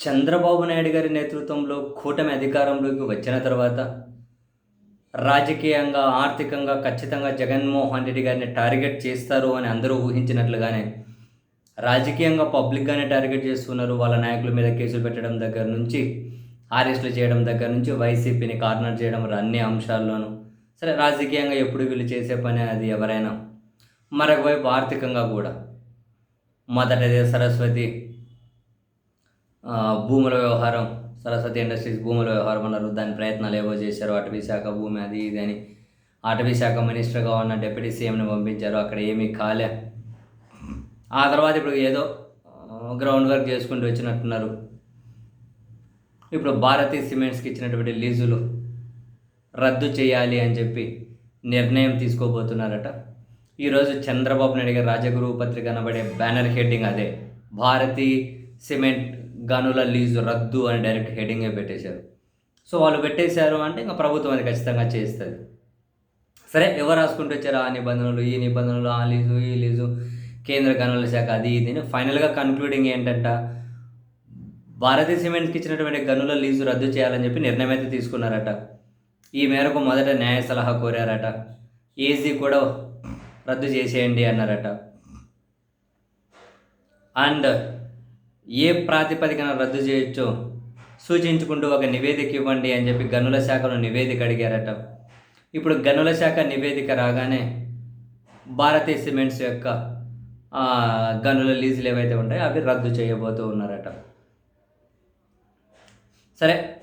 చంద్రబాబు నాయుడు గారి నేతృత్వంలో కూటమి అధికారంలోకి వచ్చిన తర్వాత రాజకీయంగా ఆర్థికంగా ఖచ్చితంగా జగన్మోహన్ రెడ్డి గారిని టార్గెట్ చేస్తారు అని అందరూ ఊహించినట్లుగానే రాజకీయంగా పబ్లిక్గానే టార్గెట్ చేస్తున్నారు. వాళ్ళ నాయకుల మీద కేసులు పెట్టడం దగ్గర నుంచి అరెస్టులు చేయడం దగ్గర నుంచి వైసీపీని కార్నర్ చేయడం అన్ని అంశాల్లోనూ. సరే రాజకీయంగా ఎప్పుడు వీళ్ళు చేసే పని అది ఎవరైనా? మరొక వైపు ఆర్థికంగా కూడా. మొదటిదే సరస్వతి భూముల వ్యవహారం సరస్వతి ఇండస్ట్రీస్ భూముల వ్యవహారం అన్నారు. దాని ప్రయత్నాలు ఏవో చేశారు. అటవీ శాఖ భూమి అది ఇది అని. అటవీ శాఖ మినిస్టర్గా ఉన్న డిప్యూటీ సీఎంని పంపించారు. అక్కడ ఏమీ కాలే. ఆ తర్వాత ఇప్పుడు ఏదో గ్రౌండ్ వర్క్ చేసుకుంటూ వచ్చినట్టున్నారు. ఇప్పుడు భారతీ సిమెంట్స్కి ఇచ్చినటువంటి లీజులు రద్దు చేయాలి అని చెప్పి నిర్ణయం తీసుకోబోతున్నారట. ఈరోజు చంద్రబాబు నాయుడు గారి రాజగురు పత్రిక అనబడే బ్యానర్ హెడ్డింగ్ అదే. భారతీ సిమెంట్ గనుల లీజు రద్దు అని డైరెక్ట్ హెడింగే పెట్టేశారు. సో వాళ్ళు పెట్టేశారు అంటే ఇంకా ప్రభుత్వం అది ఖచ్చితంగా చేస్తుంది. సరే ఎవరు రాసుకుంటూ వచ్చారు? ఆ నిబంధనలు ఈ నిబంధనలు ఆ లీజు ఈ లీజు కేంద్ర గనుల శాఖ అది ఇది ఫైనల్గా కన్క్లూడింగ్ ఏంటంట? భారతీయ సిమెంట్కి ఇచ్చినటువంటి గనుల లీజు రద్దు చేయాలని చెప్పి నిర్ణయం అయితే తీసుకున్నారట. ఈ మేరకు మొదట న్యాయ సలహా కోరారట. ఏజీ కూడా రద్దు చేసేయండి అన్నారట. అండ్ ఏ ప్రాతిపదికన రద్దు చేయొచ్చో సూచించుకుంటూ ఒక నివేదిక ఇవ్వండి అని చెప్పి గనుల శాఖను నివేదిక అడిగారట. ఇప్పుడు గనుల శాఖ నివేదిక రాగానే భారతీయ సిమెంట్స్ యొక్క గనుల లీజులు ఏవైతే ఉంటాయో అవి రద్దు చేయబోతూ ఉన్నారట. సరే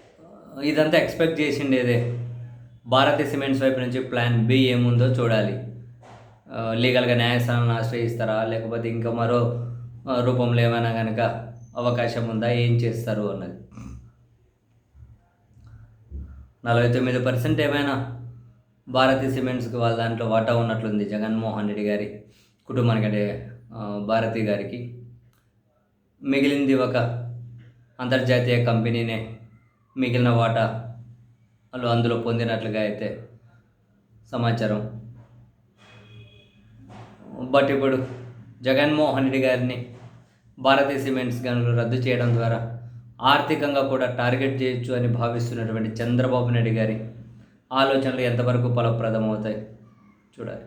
ఇదంతా ఎక్స్పెక్ట్ చేసిండేదే. భారతీయ సిమెంట్స్ వైపు నుంచి ప్లాన్ బి ఏముందో చూడాలి. లీగల్గా న్యాయస్థానాన్ని ఆశ్రయిస్తారా? లేకపోతే ఇంకా మరో రూపంలో ఏమైనా కనుక అవకాశం ఉందా? ఏం చేస్తారు? అన్నది. నలభై తొమ్మిది పర్సెంట్ ఏమైనా భారతీ సిమెంట్స్కి వాళ్ళ దాంట్లో వాటా ఉన్నట్లుంది. జగన్మోహన్ రెడ్డి గారి కుటుంబానికి అంటే భారతి గారికి. మిగిలింది ఒక అంతర్జాతీయ కంపెనీనే మిగిలిన వాటా వాళ్ళు అందులో పొందినట్లుగా అయితే సమాచారం. బట్ ఇప్పుడు జగన్మోహన్ రెడ్డి గారిని భారతీ సిమెంట్స్ గనులు రద్దు చేయడం ద్వారా ఆర్థికంగా కూడా టార్గెట్ చేయొచ్చు అని భావిస్తున్నటువంటి చంద్రబాబు నాయుడు గారి ఆలోచనలు ఎంతవరకు ఫలప్రదమవుతాయి? చూడాలి.